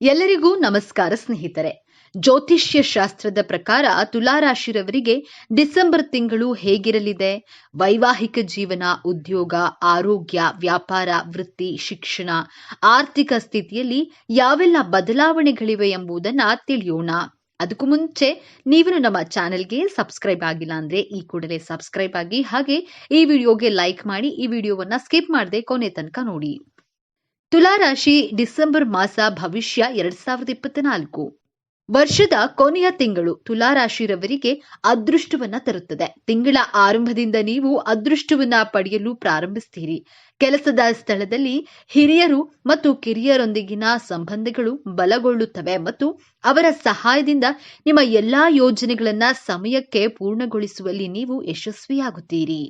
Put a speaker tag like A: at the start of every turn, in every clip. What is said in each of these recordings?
A: ಎಲ್ಲರಿಗೂ ನಮಸ್ಕಾರ ಸ್ನೇಹಿತರೆ. ಜ್ಯೋತಿಷ್ಯ ಶಾಸ್ತ್ರದ ಪ್ರಕಾರ ತುಲಾರಾಶಿರವರಿಗೆ ಡಿಸೆಂಬರ್ ತಿಂಗಳು ಹೇಗಿರಲಿದೆ? ವೈವಾಹಿಕ ಜೀವನ, ಉದ್ಯೋಗ, ಆರೋಗ್ಯ, ವ್ಯಾಪಾರ, ವೃತ್ತಿ, ಶಿಕ್ಷಣ, ಆರ್ಥಿಕ ಸ್ಥಿತಿಯಲ್ಲಿ ಯಾವೆಲ್ಲ ಬದಲಾವಣೆಗಳಿವೆ ಎಂಬುದನ್ನ ತಿಳಿಯೋಣ. ಅದಕ್ಕೂ ಮುಂಚೆ ನೀವು ನಮ್ಮ ಚಾನೆಲ್ಗೆ ಸಬ್ಸ್ಕ್ರೈಬ್ ಆಗಿಲ್ಲ ಅಂದ್ರೆ ಈ ಕೂಡಲೇ ಸಬ್ಸ್ಕ್ರೈಬ್ ಆಗಿ ಹಾಗೆ ಈ ವಿಡಿಯೋಗೆ ಲೈಕ್ ಮಾಡಿ ಈ ವಿಡಿಯೋವನ್ನ ಸ್ಕಿಪ್ ಮಾಡದೆ ಕೊನೆ ತನಕ ನೋಡಿ. ತುಲಾರಾಶಿ ಡಿಸೆಂಬರ್ ಮಾಸ ಭವಿಷ್ಯ ಎರಡ್ ಸಾವಿರದ ಇಪ್ಪತ್ನಾಲ್ಕು. ವರ್ಷದ ಕೊನೆಯ ತಿಂಗಳು ತುಲಾರಾಶಿರವರಿಗೆ ಅದೃಷ್ಟವನ್ನ ತರುತ್ತದೆ. ತಿಂಗಳ ಆರಂಭದಿಂದ ನೀವು ಅದೃಷ್ಟವನ್ನ ಪಡೆಯಲು ಪ್ರಾರಂಭಿಸ್ತೀರಿ. ಕೆಲಸದ ಸ್ಥಳದಲ್ಲಿ ಹಿರಿಯರು ಮತ್ತು ಕಿರಿಯರೊಂದಿಗಿನ ಸಂಬಂಧಗಳು ಬಲಗೊಳ್ಳುತ್ತವೆ ಮತ್ತು ಅವರ ಸಹಾಯದಿಂದ ನಿಮ್ಮ ಎಲ್ಲಾ ಯೋಜನೆಗಳನ್ನ ಸಮಯಕ್ಕೆ ಪೂರ್ಣಗೊಳಿಸುವಲ್ಲಿ ನೀವು ಯಶಸ್ವಿಯಾಗುತ್ತೀರಿ.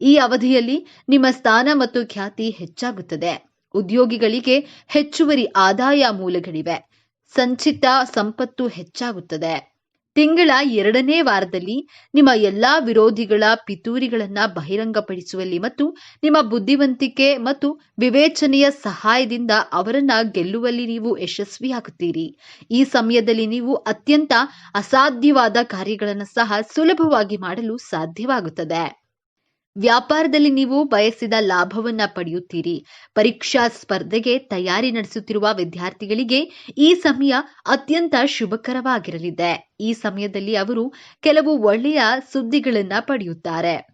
A: ಈ ಅವಧಿಯಲ್ಲಿ ನಿಮ್ಮ ಸ್ಥಾನ ಮತ್ತು ಖ್ಯಾತಿ ಹೆಚ್ಚಾಗುತ್ತದೆ. ಉದ್ಯೋಗಿಗಳಿಗೆ ಹೆಚ್ಚುವರಿ ಆದಾಯ ಮೂಲಗಳಿವೆ. ಸಂಚಿತ ಸಂಪತ್ತು ಹೆಚ್ಚಾಗುತ್ತದೆ. ತಿಂಗಳ ಎರಡನೇ ವಾರದಲ್ಲಿ ನಿಮ್ಮ ಎಲ್ಲಾ ವಿರೋಧಿಗಳ ಪಿತೂರಿಗಳನ್ನ ಬಹಿರಂಗಪಡಿಸುವಲ್ಲಿ ಮತ್ತು ನಿಮ್ಮ ಬುದ್ಧಿವಂತಿಕೆ ಮತ್ತು ವಿವೇಚನೆಯ ಸಹಾಯದಿಂದ ಅವರನ್ನ ಗೆಲ್ಲುವಲ್ಲಿ ನೀವು ಯಶಸ್ವಿಯಾಗುತ್ತೀರಿ. ಈ ಸಮಯದಲ್ಲಿ ನೀವು ಅತ್ಯಂತ ಅಸಾಧ್ಯವಾದ ಕಾರ್ಯಗಳನ್ನು ಸಹ ಸುಲಭವಾಗಿ ಮಾಡಲು ಸಾಧ್ಯವಾಗುತ್ತದೆ. ವ್ಯಾಪಾರದಲ್ಲಿ ನೀವು ಬಯಸಿದ ಲಾಭವನ್ನ ಪಡೆಯುತ್ತೀರಿ. ಪರೀಕ್ಷಾ ಸ್ಪರ್ಧೆಗೆ ತಯಾರಿ ನಡೆಸುತ್ತಿರುವ ವಿದ್ಯಾರ್ಥಿಗಳಿಗೆ ಈ ಸಮಯ ಅತ್ಯಂತ ಶುಭಕರವಾಗಿರಲಿದೆ. ಈ ಸಮಯದಲ್ಲಿ ಅವರು ಕೆಲವು ಒಳ್ಳೆಯ ಸುದ್ದಿಗಳನ್ನ ಪಡೆಯುತ್ತಾರೆ.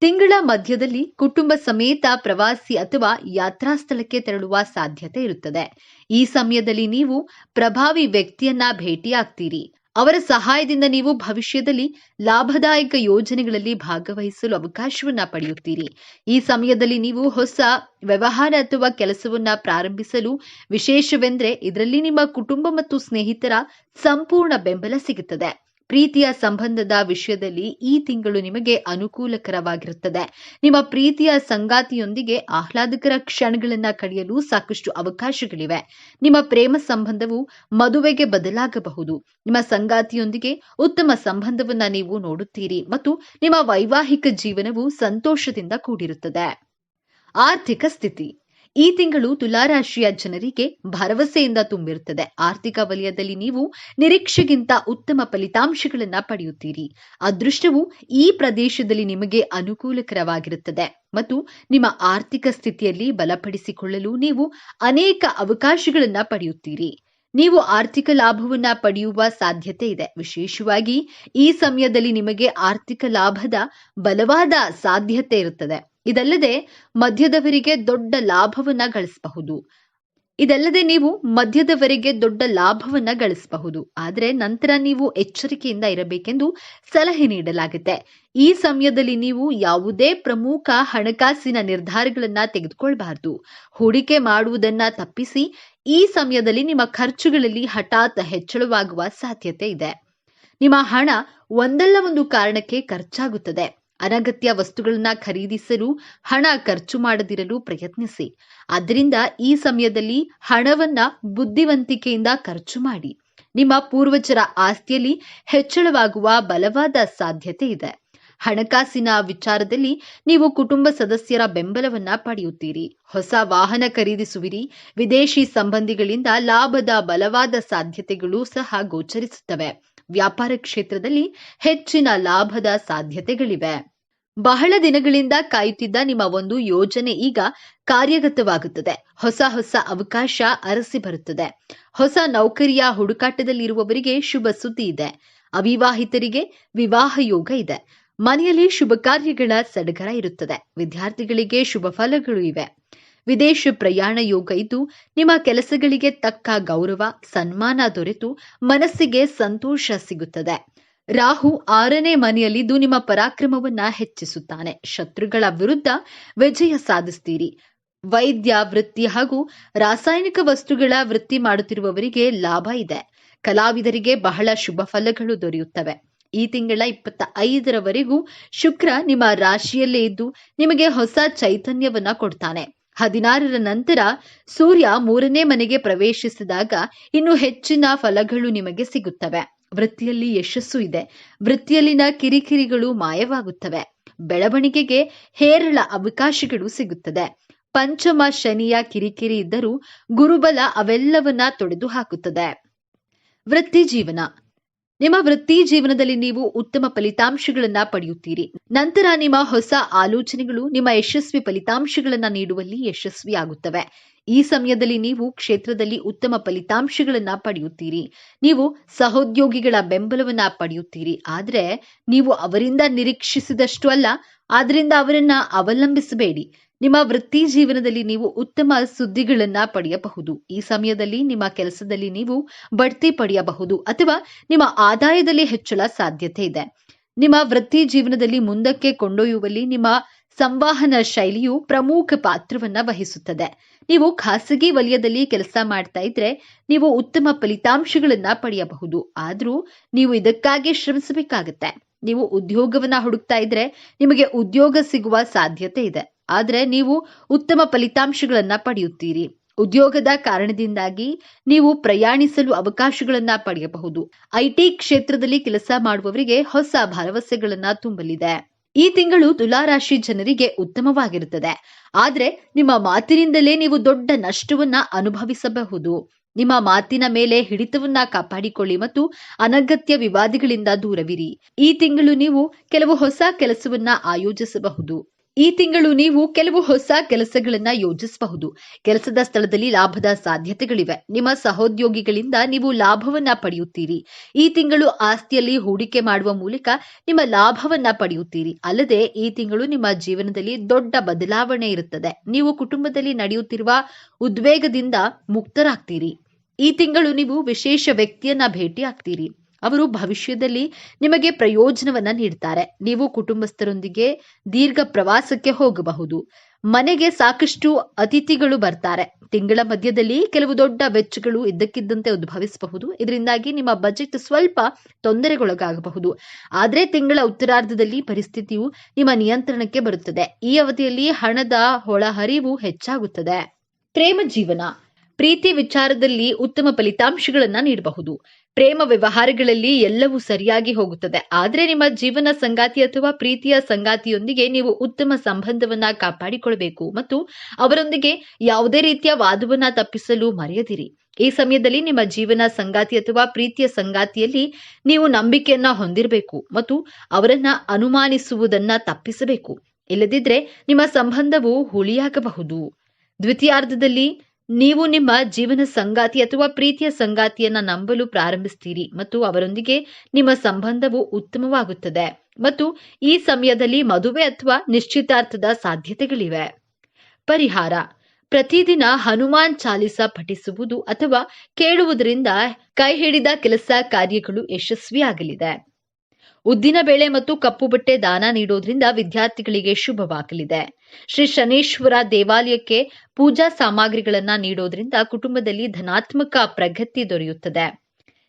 A: ತಿಂಗಳ ಮಧ್ಯದಲ್ಲಿ ಕುಟುಂಬ ಸಮೇತ ಪ್ರವಾಸಿ ಅಥವಾ ಯಾತ್ರಾ ಸ್ಥಳಕ್ಕೆ ತೆರಳುವ ಸಾಧ್ಯತೆ ಇರುತ್ತದೆ. ಈ ಸಮಯದಲ್ಲಿ ನೀವು ಪ್ರಭಾವಿ ವ್ಯಕ್ತಿಯನ್ನ ಭೇಟಿಯಾಗ್ತೀರಿ. ಅವರ ಸಹಾಯದಿಂದ ನೀವು ಭವಿಷ್ಯದಲ್ಲಿ ಲಾಭದಾಯಕ ಯೋಜನೆಗಳಲ್ಲಿ ಭಾಗವಹಿಸಲು ಅವಕಾಶವನ್ನ ಪಡೆಯುತ್ತೀರಿ. ಈ ಸಮಯದಲ್ಲಿ ನೀವು ಹೊಸ ವ್ಯವಹಾರ ಅಥವಾ ಕೆಲಸವನ್ನ ಪ್ರಾರಂಭಿಸಲು ವಿಶೇಷವೆಂದ್ರೆ ಇದರಲ್ಲಿ ನಿಮ್ಮ ಕುಟುಂಬ ಮತ್ತು ಸ್ನೇಹಿತರ ಸಂಪೂರ್ಣ ಬೆಂಬಲ ಸಿಗುತ್ತದೆ. ಪ್ರೀತಿಯ ಸಂಬಂಧದ ವಿಷಯದಲ್ಲಿ ಈ ತಿಂಗಳು ನಿಮಗೆ ಅನುಕೂಲಕರವಾಗಿರುತ್ತದೆ. ನಿಮ್ಮ ಪ್ರೀತಿಯ ಸಂಗಾತಿಯೊಂದಿಗೆ ಆಹ್ಲಾದಕರ ಕ್ಷಣಗಳನ್ನ ಕಳೆಯಲು ಸಾಕಷ್ಟು ಅವಕಾಶಗಳಿವೆ. ನಿಮ್ಮ ಪ್ರೇಮ ಸಂಬಂಧವು ಮದುವೆಗೆ ಬದಲಾಗಬಹುದು. ನಿಮ್ಮ ಸಂಗಾತಿಯೊಂದಿಗೆ ಉತ್ತಮ ಸಂಬಂಧವನ್ನ ನೀವು ನೋಡುತ್ತೀರಿ ಮತ್ತು ನಿಮ್ಮ ವೈವಾಹಿಕ ಜೀವನವು ಸಂತೋಷದಿಂದ ಕೂಡಿರುತ್ತದೆ. ಆರ್ಥಿಕ ಸ್ಥಿತಿ. ಈ ತಿಂಗಳು ತುಲಾರಾಶಿಯ ಜನರಿಗೆ ಭರವಸೆಯಿಂದ ತುಂಬಿರುತ್ತದೆ. ಆರ್ಥಿಕ ವಲಯದಲ್ಲಿ ನೀವು ನಿರೀಕ್ಷೆಗಿಂತ ಉತ್ತಮ ಫಲಿತಾಂಶಗಳನ್ನ ಪಡೆಯುತ್ತೀರಿ. ಅದೃಷ್ಟವು ಈ ಪ್ರದೇಶದಲ್ಲಿ ನಿಮಗೆ ಅನುಕೂಲಕರವಾಗಿರುತ್ತದೆ. ಮತ್ತು ನಿಮ್ಮ ಆರ್ಥಿಕ ಸ್ಥಿತಿಯಲ್ಲಿ ಬಲಪಡಿಸಿಕೊಳ್ಳಲು ನೀವು ಅನೇಕ ಅವಕಾಶಗಳನ್ನ ಪಡೆಯುತ್ತೀರಿ. ನೀವು ಆರ್ಥಿಕ ಲಾಭವನ್ನ ಪಡೆಯುವ ಸಾಧ್ಯತೆ ಇದೆ. ವಿಶೇಷವಾಗಿ ಈ ಸಮಯದಲ್ಲಿ ನಿಮಗೆ ಆರ್ಥಿಕ ಲಾಭದ ಬಲವಾದ ಸಾಧ್ಯತೆ ಇರುತ್ತದೆ. ಇದಲ್ಲದೆ ಮಧ್ಯದವರಿಗೆ ದೊಡ್ಡ ಲಾಭವನ್ನ ಗಳಿಸಬಹುದು. ಇದಲ್ಲದೆ ನೀವು ಮಧ್ಯದವರೆಗೆ ದೊಡ್ಡ ಲಾಭವನ್ನ ಗಳಿಸಬಹುದು. ಆದರೆ ನಂತರ ನೀವು ಎಚ್ಚರಿಕೆಯಿಂದ ಇರಬೇಕೆಂದು ಸಲಹೆ ನೀಡಲಾಗುತ್ತೆ. ಈ ಸಮಯದಲ್ಲಿ ನೀವು ಯಾವುದೇ ಪ್ರಮುಖ ಹಣಕಾಸಿನ ನಿರ್ಧಾರಗಳನ್ನ ತೆಗೆದುಕೊಳ್ಬಾರ್ದು. ಹೂಡಿಕೆ ಮಾಡುವುದನ್ನ ತಪ್ಪಿಸಿ ಈ ಸಮಯದಲ್ಲಿ ನಿಮ್ಮ ಖರ್ಚುಗಳಲ್ಲಿ ಹಠಾತ್ ಹೆಚ್ಚಳವಾಗುವ ಸಾಧ್ಯತೆ ಇದೆ. ನಿಮ್ಮ ಹಣ ಒಂದಲ್ಲ ಒಂದು ಕಾರಣಕ್ಕೆ ಖರ್ಚಾಗುತ್ತದೆ. ಅನಗತ್ಯ ವಸ್ತುಗಳನ್ನ ಖರೀದಿಸಲು ಹಣ ಖರ್ಚು ಮಾಡದಿರಲು ಪ್ರಯತ್ನಿಸಿ. ಆದ್ದರಿಂದ ಈ ಸಮಯದಲ್ಲಿ ಹಣವನ್ನ ಬುದ್ಧಿವಂತಿಕೆಯಿಂದ ಖರ್ಚು ಮಾಡಿ. ನಿಮ್ಮ ಪೂರ್ವಜರ ಆಸ್ತಿಯಲ್ಲಿ ಹೆಚ್ಚಳವಾಗುವ ಬಲವಾದ ಸಾಧ್ಯತೆ ಇದೆ. ಹಣಕಾಸಿನ ವಿಚಾರದಲ್ಲಿ ನೀವು ಕುಟುಂಬ ಸದಸ್ಯರ ಬೆಂಬಲವನ್ನ ಪಡೆಯುತ್ತೀರಿ. ಹೊಸ ವಾಹನ ಖರೀದಿಸುವಿರಿ. ವಿದೇಶಿ ಸಂಬಂಧಿಗಳಿಂದ ಲಾಭದ ಬಲವಾದ ಸಾಧ್ಯತೆಗಳು ಸಹ ಗೋಚರಿಸುತ್ತವೆ. ವ್ಯಾಪಾರ ಕ್ಷೇತ್ರದಲ್ಲಿ ಹೆಚ್ಚಿನ ಲಾಭದ ಸಾಧ್ಯತೆಗಳಿವೆ. ಬಹಳ ದಿನಗಳಿಂದ ಕಾಯುತ್ತಿದ್ದ ನಿಮ್ಮ ಒಂದು ಯೋಜನೆ ಈಗ ಕಾರ್ಯಗತವಾಗುತ್ತದೆ. ಹೊಸ ಹೊಸ ಅವಕಾಶ ಅರಸಿ ಬರುತ್ತದೆ. ಹೊಸ ನೌಕರಿಯ ಹುಡುಕಾಟದಲ್ಲಿರುವವರಿಗೆ ಶುಭ ಸುದ್ದಿ ಇದೆ. ಅವಿವಾಹಿತರಿಗೆ ವಿವಾಹ ಯೋಗ ಇದೆ. ಮನೆಯಲ್ಲಿ ಶುಭ ಕಾರ್ಯಗಳ ಸಡಗರ ಇರುತ್ತದೆ. ವಿದ್ಯಾರ್ಥಿಗಳಿಗೆ ಶುಭ ಫಲಗಳು ಇವೆ. ವಿದೇಶ ಪ್ರಯಾಣ ಯೋಗ ಇದ್ದು ನಿಮ್ಮ ಕೆಲಸಗಳಿಗೆ ತಕ್ಕ ಗೌರವ, ಸನ್ಮಾನ ದೊರೆತು ಮನಸ್ಸಿಗೆ ಸಂತೋಷ ಸಿಗುತ್ತದೆ. ರಾಹು ಆರನೇ ಮನೆಯಲ್ಲಿದ್ದು ನಿಮ್ಮ ಪರಾಕ್ರಮವನ್ನ ಹೆಚ್ಚಿಸುತ್ತಾನೆ. ಶತ್ರುಗಳ ವಿರುದ್ಧ ವಿಜಯ ಸಾಧಿಸ್ತೀರಿ. ವೈದ್ಯ, ವೃತ್ತಿ ಹಾಗೂ ರಾಸಾಯನಿಕ ವಸ್ತುಗಳ ವೃತ್ತಿ ಮಾಡುತ್ತಿರುವವರಿಗೆ ಲಾಭ ಇದೆ. ಕಲಾವಿದರಿಗೆ ಬಹಳ ಶುಭ ಫಲಗಳು ದೊರೆಯುತ್ತವೆ. ಈ ತಿಂಗಳ ಇಪ್ಪತ್ತ ಐದರವರೆಗೂ ಶುಕ್ರ ನಿಮ್ಮ ರಾಶಿಯಲ್ಲೇ ಇದ್ದು ನಿಮಗೆ ಹೊಸ ಚೈತನ್ಯವನ್ನ ಕೊಡ್ತಾನೆ. ಹದಿನಾರರ ನಂತರ ಸೂರ್ಯ ಮೂರನೇ ಮನೆಗೆ ಪ್ರವೇಶಿಸಿದಾಗ ಇನ್ನು ಹೆಚ್ಚಿನ ಫಲಗಳು ನಿಮಗೆ ಸಿಗುತ್ತವೆ. ವೃತ್ತಿಯಲ್ಲಿ ಯಶಸ್ಸು ಇದೆ. ವೃತ್ತಿಯಲ್ಲಿನ ಕಿರಿಕಿರಿಗಳು ಮಾಯವಾಗುತ್ತವೆ. ಬೆಳವಣಿಗೆಗೆ ಹೇರಳ ಅವಕಾಶಗಳು ಸಿಗುತ್ತದೆ. ಪಂಚಮ ಶನಿಯ ಕಿರಿಕಿರಿ ಇದ್ದರೂ ಗುರುಬಲ ಅವೆಲ್ಲವನ್ನ ತೊಡೆದು ಹಾಕುತ್ತದೆ ವೃತ್ತಿ ಜೀವನ. ನಿಮ್ಮ ವೃತ್ತಿ ಜೀವನದಲ್ಲಿ ನೀವು ಉತ್ತಮ ಫಲಿತಾಂಶಗಳನ್ನ ಪಡೆಯುತ್ತೀರಿ. ನಂತರ ನಿಮ್ಮ ಹೊಸ ಆಲೋಚನೆಗಳು, ನಿಮ್ಮ ಯಶಸ್ವಿ ಫಲಿತಾಂಶಗಳನ್ನ ನೀಡುವಲ್ಲಿ ಯಶಸ್ವಿಯಾಗುತ್ತವೆ ಈ ಸಮಯದಲ್ಲಿ ನೀವು ಕ್ಷೇತ್ರದಲ್ಲಿ ಉತ್ತಮ ಫಲಿತಾಂಶಗಳನ್ನ ಪಡೆಯುತ್ತೀರಿ. ನೀವು ಸಹೋದ್ಯೋಗಿಗಳ ಬೆಂಬಲವನ್ನ ಪಡೆಯುತ್ತೀರಿ. ಆದ್ರೆ, ನೀವು ಅವರಿಂದ ನಿರೀಕ್ಷಿಸಿದಷ್ಟು ಅಲ್ಲ ಆದ್ರಿಂದ ಅವರನ್ನ ಅವಲಂಬಿಸಬೇಡಿ. ನಿಮ್ಮ ವೃತ್ತಿ ಜೀವನದಲ್ಲಿ ನೀವು ಉತ್ತಮ ಸುದ್ದಿಗಳನ್ನ ಪಡೆಯಬಹುದು. ಈ ಸಮಯದಲ್ಲಿ ನಿಮ್ಮ ಕೆಲಸದಲ್ಲಿ ನೀವು ಬಡ್ತಿ ಪಡೆಯಬಹುದು ಅಥವಾ ನಿಮ್ಮ ಆದಾಯದಲ್ಲಿ ಹೆಚ್ಚಳ ಸಾಧ್ಯತೆ ಇದೆ. ನಿಮ್ಮ ವೃತ್ತಿ ಜೀವನದಲ್ಲಿ ಮುಂದಕ್ಕೆ ಕೊಂಡೊಯ್ಯುವಲ್ಲಿ ನಿಮ್ಮ ಸಂವಹನ ಶೈಲಿಯು ಪ್ರಮುಖ ಪಾತ್ರವನ್ನ ವಹಿಸುತ್ತದೆ. ನೀವು ಖಾಸಗಿ ವಲಯದಲ್ಲಿ ಕೆಲಸ ಮಾಡ್ತಾ ಇದ್ರೆ ನೀವು ಉತ್ತಮ ಫಲಿತಾಂಶಗಳನ್ನ ಪಡೆಯಬಹುದು. ಆದ್ರೂ ನೀವು ಇದಕ್ಕಾಗಿ ಶ್ರಮಿಸಬೇಕಾಗತ್ತೆ. ನೀವು ಉದ್ಯೋಗವನ್ನ ಹುಡುಕ್ತಾ ಇದ್ರೆ ನಿಮಗೆ ಉದ್ಯೋಗ ಸಿಗುವ ಸಾಧ್ಯತೆ ಇದೆ. ಆದ್ರೆ ನೀವು ಉತ್ತಮ ಫಲಿತಾಂಶಗಳನ್ನ ಪಡೆಯುತ್ತೀರಿ. ಉದ್ಯೋಗದ ಕಾರಣದಿಂದಾಗಿ ನೀವು ಪ್ರಯಾಣಿಸಲು ಅವಕಾಶಗಳನ್ನ ಪಡೆಯಬಹುದು. ಐಟಿ ಕ್ಷೇತ್ರದಲ್ಲಿ ಕೆಲಸ ಮಾಡುವವರಿಗೆ ಹೊಸ ಭರವಸೆಗಳನ್ನ ತುಂಬಲಿದೆ. ಈ ತಿಂಗಳು ತುಲಾರಾಶಿ ಜನರಿಗೆ ಉತ್ತಮವಾಗಿರುತ್ತದೆ. ಆದ್ರೆ ನಿಮ್ಮ ಮಾತಿನಿಂದಲೇ ನೀವು ದೊಡ್ಡ ನಷ್ಟವನ್ನ ಅನುಭವಿಸಬಹುದು. ನಿಮ್ಮ ಮಾತಿನ ಮೇಲೆ ಹಿಡಿತವನ್ನ ಕಾಪಾಡಿಕೊಳ್ಳಿ ಮತ್ತು ಅನಗತ್ಯ ವಿವಾದಗಳಿಂದ ದೂರವಿರಿ. ಈ ತಿಂಗಳು ನೀವು ಕೆಲವು ಹೊಸ ಕೆಲಸವನ್ನ ಆಯೋಜಿಸಬಹುದು. ಈ ತಿಂಗಳು ನೀವು ಕೆಲವು ಹೊಸ ಕೆಲಸಗಳನ್ನ ಯೋಜಿಸಬಹುದು. ಕೆಲಸದ ಸ್ಥಳದಲ್ಲಿ ಲಾಭದ ಸಾಧ್ಯತೆಗಳಿವೆ. ನಿಮ್ಮ ಸಹೋದ್ಯೋಗಿಗಳಿಂದ ನೀವು ಲಾಭವನ್ನ ಪಡೆಯುತ್ತೀರಿ. ಈ ತಿಂಗಳು ಆಸ್ತಿಯಲ್ಲಿ ಹೂಡಿಕೆ ಮಾಡುವ ಮೂಲಕ ನಿಮ್ಮ ಲಾಭವನ್ನ ಪಡೆಯುತ್ತೀರಿ. ಅಲ್ಲದೆ ಈ ತಿಂಗಳು ನಿಮ್ಮ ಜೀವನದಲ್ಲಿ ದೊಡ್ಡ ಬದಲಾವಣೆ ಇರುತ್ತದೆ. ನೀವು ಕುಟುಂಬದಲ್ಲಿ ನಡೆಯುತ್ತಿರುವ ಉದ್ವೇಗದಿಂದ ಮುಕ್ತರಾಗ್ತೀರಿ. ಈ ತಿಂಗಳು ನೀವು ವಿಶೇಷ ವ್ಯಕ್ತಿಯನ್ನ ಭೇಟಿ ಆಗ್ತೀರಿ ಅವರು ಭವಿಷ್ಯದಲ್ಲಿ ನಿಮಗೆ ಪ್ರಯೋಜನವನ್ನ ನೀಡ್ತಾರೆ. ನೀವು ಕುಟುಂಬಸ್ಥರೊಂದಿಗೆ ದೀರ್ಘ ಪ್ರವಾಸಕ್ಕೆ ಹೋಗಬಹುದು. ಮನೆಗೆ ಸಾಕಷ್ಟು ಅತಿಥಿಗಳು ಬರ್ತಾರೆ. ತಿಂಗಳ ಮಧ್ಯದಲ್ಲಿ ಕೆಲವು ದೊಡ್ಡ ವೆಚ್ಚಗಳು ಇದ್ದಕ್ಕಿದ್ದಂತೆ ಉದ್ಭವಿಸಬಹುದು. ಇದರಿಂದಾಗಿ ನಿಮ್ಮ ಬಜೆಟ್ ಸ್ವಲ್ಪ ತೊಂದರೆಗೊಳಗಾಗಬಹುದು. ಆದ್ರೆ ತಿಂಗಳ ಉತ್ತರಾರ್ಧದಲ್ಲಿ ಪರಿಸ್ಥಿತಿಯು ನಿಮ್ಮ ನಿಯಂತ್ರಣಕ್ಕೆ ಬರುತ್ತದೆ. ಈ ಅವಧಿಯಲ್ಲಿ ಹಣದ ಒಳಹರಿವು ಹೆಚ್ಚಾಗುತ್ತದೆ. ಪ್ರೇಮ ಜೀವನ. ಪ್ರೀತಿ ವಿಚಾರದಲ್ಲಿ ಉತ್ತಮ ಫಲಿತಾಂಶಗಳನ್ನ ನೀಡಬಹುದು. ಪ್ರೇಮ ವ್ಯವಹಾರಗಳಲ್ಲಿ ಎಲ್ಲವೂ ಸರಿಯಾಗಿ ಹೋಗುತ್ತದೆ. ಆದರೆ ನಿಮ್ಮ ಜೀವನ ಸಂಗಾತಿ ಅಥವಾ ಪ್ರೀತಿಯ ಸಂಗಾತಿಯೊಂದಿಗೆ ನೀವು ಉತ್ತಮ ಸಂಬಂಧವನ್ನ ಕಾಪಾಡಿಕೊಳ್ಬೇಕು ಮತ್ತು ಅವರೊಂದಿಗೆ ಯಾವುದೇ ರೀತಿಯ ವಾದವನ್ನ ತಪ್ಪಿಸಲು ಮರೆಯದಿರಿ. ಈ ಸಮಯದಲ್ಲಿ ನಿಮ್ಮ ಜೀವನ ಸಂಗಾತಿ ಅಥವಾ ಪ್ರೀತಿಯ ಸಂಗಾತಿಯಲ್ಲಿ ನೀವು ನಂಬಿಕೆಯನ್ನ ಹೊಂದಿರಬೇಕು ಮತ್ತು ಅವರನ್ನ ಅನುಮಾನಿಸುವುದನ್ನ ತಪ್ಪಿಸಬೇಕು. ಇಲ್ಲದಿದ್ರೆ ನಿಮ್ಮ ಸಂಬಂಧವು ಹುಳಿಯಾಗಬಹುದು. ದ್ವಿತೀಯಾರ್ಧದಲ್ಲಿ ನೀವು ನಿಮ್ಮ ಜೀವನ ಸಂಗಾತಿ ಅಥವಾ ಪ್ರೀತಿಯ ಸಂಗಾತಿಯನ್ನ ನಂಬಲು ಪ್ರಾರಂಭಿಸ್ತೀರಿ ಮತ್ತು ಅವರೊಂದಿಗೆ ನಿಮ್ಮ ಸಂಬಂಧವು ಉತ್ತಮವಾಗುತ್ತದೆ ಮತ್ತು ಈ ಸಮಯದಲ್ಲಿ ಮದುವೆ ಅಥವಾ ನಿಶ್ಚಿತಾರ್ಥದ ಸಾಧ್ಯತೆಗಳಿವೆ. ಪರಿಹಾರ. ಪ್ರತಿದಿನ ಹನುಮಾನ್ ಚಾಲಿಸ ಪಠಿಸುವುದು ಅಥವಾ ಕೇಳುವುದರಿಂದ ಕೈ ಹಿಡಿದ ಕೆಲಸ ಕಾರ್ಯಗಳು ಯಶಸ್ವಿಯಾಗಲಿದೆ. ಉದ್ದಿನ ಬೇಳೆ ಮತ್ತು ಕಪ್ಪು ಬಟ್ಟೆ ದಾನ ನೀಡೋದ್ರಿಂದ ವಿದ್ಯಾರ್ಥಿಗಳಿಗೆ ಶುಭವಾಗಲಿದೆ. ಶ್ರೀ ಶನೇಶ್ವರ ದೇವಾಲಯಕ್ಕೆ ಪೂಜಾ ಸಾಮಗ್ರಿಗಳನ್ನ ನೀಡೋದ್ರಿಂದ ಕುಟುಂಬದಲ್ಲಿ ಧನಾತ್ಮಕ ಪ್ರಗತಿ ದೊರೆಯುತ್ತದೆ.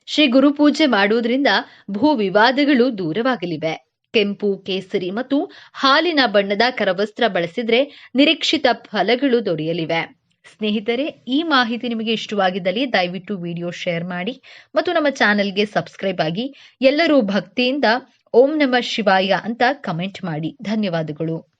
A: ಶ್ರೀ ಗುರುಪೂಜೆ ಮಾಡುವುದರಿಂದ ಭೂ ವಿವಾದಗಳು ದೂರವಾಗಲಿವೆ. ಕೆಂಪು, ಕೇಸರಿ ಮತ್ತು ಹಾಲಿನ ಬಣ್ಣದ ಕರವಸ್ತ್ರ ಬಳಸಿದ್ರೆ ನಿರೀಕ್ಷಿತ ಫಲಗಳು ದೊರೆಯಲಿವೆ. ಸ್ನೇಹಿತರೆ, ಈ ಮಾಹಿತಿ ನಿಮಗೆ ಇಷ್ಟವಾಗಿದ್ದಲ್ಲಿ ದಯವಿಟ್ಟು ವಿಡಿಯೋ ಶೇರ್ ಮಾಡಿ ಮತ್ತು ನಮ್ಮ ಚಾನೆಲ್ಗೆ ಸಬ್ಸ್ಕ್ರೈಬ್ ಆಗಿ ಎಲ್ಲರೂ ಭಕ್ತಿಯಿಂದ ಓಂ ನಮ ಶಿವಾಯ ಅಂತ ಕಮೆಂಟ್ ಮಾಡಿ. ಧನ್ಯವಾದಗಳು.